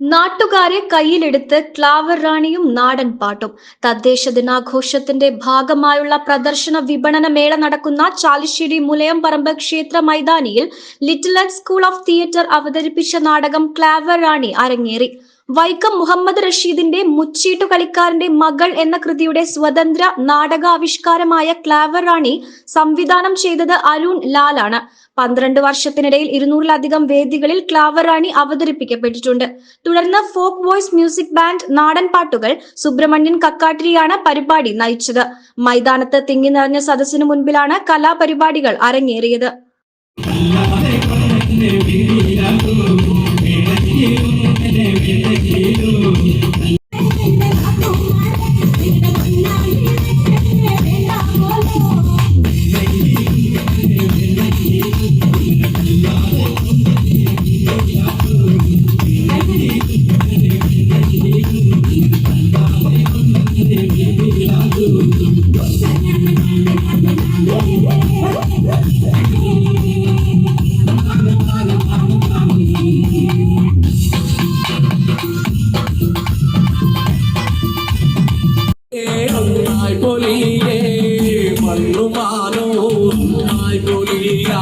നാട്ടുകാരെ കയ്യിലെടുത്ത് ക്ലാവർ റാണിയും നാടൻ പാട്ടും. തദ്ദേശ ദിനാഘോഷത്തിന്റെ ഭാഗമായുള്ള പ്രദർശന വിപണന മേള നടക്കുന്ന ചാലിശ്ശേരി മുലയംപറമ്പ് ക്ഷേത്ര മൈതാനിയിൽ ലിറ്റിൽ സ്കൂൾ ഓഫ് തിയേറ്റർ അവതരിപ്പിച്ച നാടകം ക്ലാവർ റാണി അരങ്ങേറി. വൈക്കം മുഹമ്മദ് റഷീദിന്റെ മുച്ചീട്ടു കളിക്കാരന്റെ മകൾ എന്ന കൃതിയുടെ സ്വതന്ത്ര നാടകാവിഷ്കാരമായ ക്ലാവർ റാണി സംവിധാനം ചെയ്തത് അരുൺ ലാലാണ്. പന്ത്രണ്ട് വർഷത്തിനിടയിൽ ഇരുന്നൂറിലധികം വേദികളിൽ ക്ലാവർ റാണി അവതരിപ്പിക്കപ്പെട്ടിട്ടുണ്ട്. തുടർന്ന് ഫോക്ക് വോയ്സ് മ്യൂസിക് ബാൻഡ് നാടൻ പാട്ടുകൾ സുബ്രഹ്മണ്യൻ കക്കാട്ടിരിയാണ് പരിപാടി നയിച്ചത്. മൈതാനത്ത് തിങ്ങി നിറഞ്ഞ സദസ്സിനു മുൻപിലാണ് കലാപരിപാടികൾ അരങ്ങേറിയത്. ഒന്നായി പൊലിയേ മണ്ണുമാനോ ഒന്നായി പൊലിയ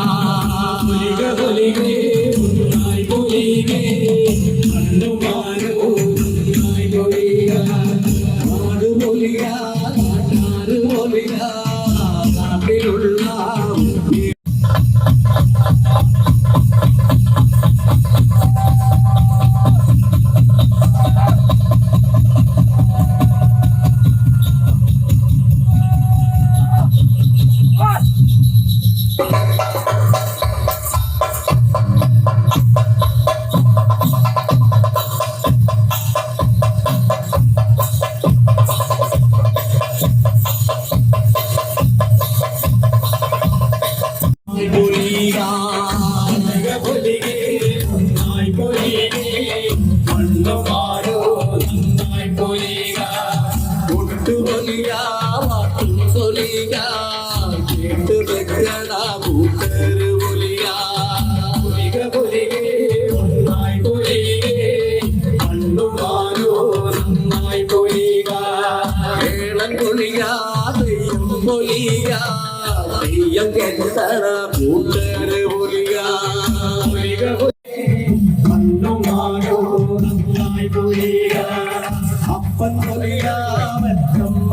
പൊലിക കേട്ട് വെക്കണ കൂട്ടര് പൊലിയ പൊലിക പൊലികേ ഒന്നായി പൊലികേ മണ്ണുമാനോ നന്നായി പൊലിക കേളൻ പൊലിയ തെയ്യം പൊലിയ തെയ്യം കെട്ടണ കൂട്ടര് പൊലിയ പൊലിക മണ്ണുമാനോ നന്നായി പൊലിയ അപ്പൻ പൊലിയ മറ്റമ്മ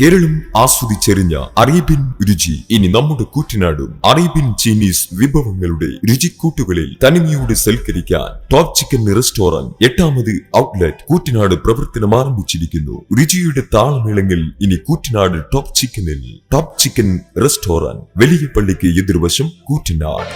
കേരളം ആസ്വദിച്ചെറിഞ്ഞ അറേബ്യൻ രുചി ഇനി നമ്മുടെ കൂറ്റനാടും. അറേബ്യൻ ചൈനീസ് വിഭവങ്ങളുടെ രുചിക്കൂട്ടുകളിൽ തനിമയോടെ സൽക്കരിക്കാൻ ടോപ്പ് ചിക്കൻ റെസ്റ്റോറന്റ് എട്ടാമത് ഔട്ട്ലെറ്റ് കൂറ്റനാട് പ്രവർത്തനം ആരംഭിച്ചിരിക്കുന്നു. രുചിയുടെ താളമേളങ്ങൾ ഇനി കൂറ്റനാട് ടോപ്പ് ചിക്കനിൽ ടോപ്പ് ചിക്കൻ റെസ്റ്റോറന്റ് വലിയ പള്ളിക്ക് എതിർവശം കൂറ്റനാട്.